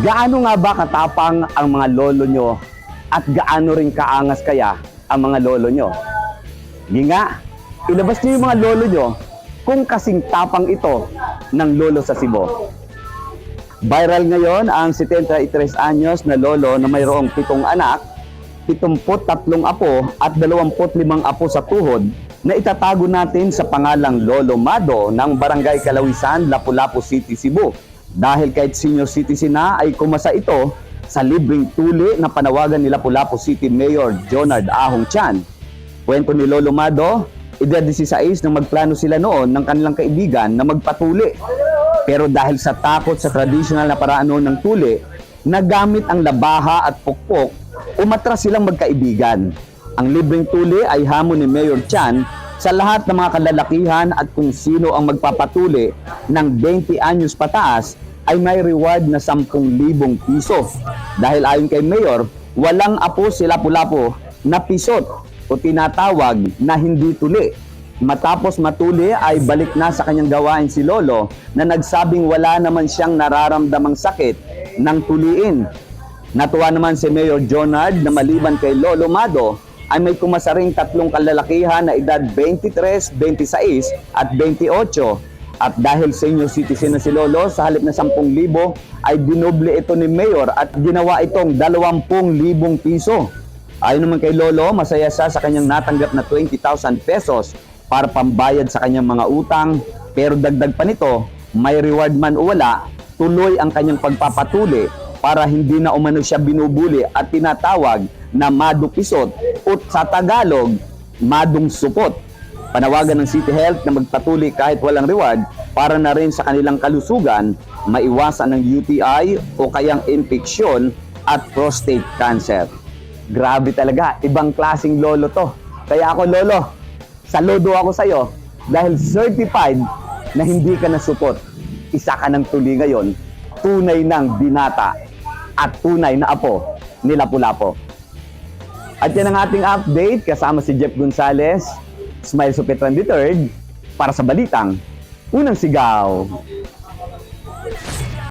Gaano nga ba katapang ang mga lolo nyo at gaano rin kaangas kaya ang mga lolo nyo? Di nga, ilabas niyo yung mga lolo nyo kung kasing tapang ito ng lolo sa Cebu. Viral ngayon ang 73 anyos na lolo na mayroong pitong anak, 73 apo at 25 apo sa tuhod na itatago natin sa pangalang Lolo Mado ng Barangay Kalawisan, Lapu-Lapu City, Cebu. Dahil kahit senior citizen na ay kumasa ito sa libreng tuli na panawagan ni Lapu-Lapu City Mayor Jonard Ahong Chan. Kwento ni Lolo Mado, edad 16 nang magplano sila noon ng kanilang kaibigan na magpatuli. Pero dahil sa takot sa traditional na paraan noon ng tuli, nagamit ang labaha at pukpok, umatras silang magkaibigan. Ang libreng tuli ay hamon ni Mayor Chan sa lahat ng mga kalalakihan at kung sino ang magpapatuli ng 20 anyos pataas ay may reward na 10,000 piso. Dahil ayon kay Mayor, walang apo sila pulapo na pisot o tinatawag na hindi tuli. Matapos matuli ay balik na sa kanyang gawain si Lolo na nagsabing wala naman siyang nararamdamang sakit ng tuliin. Natuwa naman si Mayor Jonard na maliban kay Lolo Mado ay may kumasaring tatlong kalalakihan na edad 23, 26 at 28 at dahil senior citizen na si Lolo, sa halip na 10,000 ay dinoble ito ni Mayor at ginawa itong 20,000 piso. Ayon naman kay Lolo, masaya siya sa kanyang natanggap na 20,000 pesos para pambayad sa kanyang mga utang. Pero dagdag pa nito, may reward man o wala, tuloy ang kanyang pagpapatuli para hindi na umano siya binubuli at tinatawag na madupisot o sa Tagalog, madung supot. Panawagan ng City Health na magpatuli kahit walang reward para na rin sa kanilang kalusugan maiwasan ng UTI o kayang infeksyon at prostate cancer. Grabe talaga, ibang klasing lolo to. Kaya ako lolo, saludo ako sa'yo dahil certified na hindi ka nasupot. Isa ka ng tuli ngayon, tunay ng binata at tunay na apo ni Lapu-Lapu. At yan ang ating update kasama si Jeff Gonzalez, Smile Supetran III para sa Balitang Unang Sigaw.